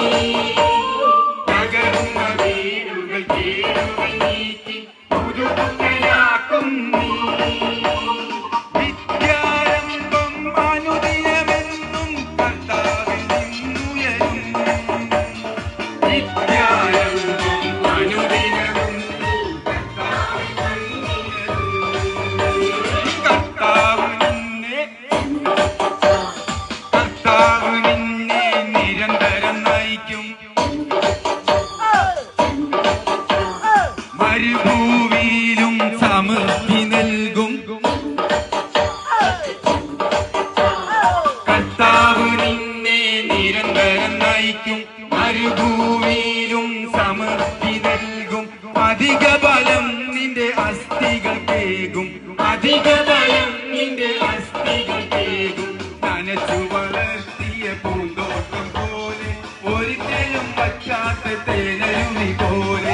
Thank you. സാധിക്കും മരുഭൂമിയിലും സമൃദ്ധി നൽകും. കർത്താവ് നിന്നെ നിരന്തരം നയിക്കും. മരുഭൂമിയിലും സമൃദ്ധി നൽകും. അധിക ബലം നിന്റെ അസ്ഥികൾ കേകും അധിക facciate bene l'unicorno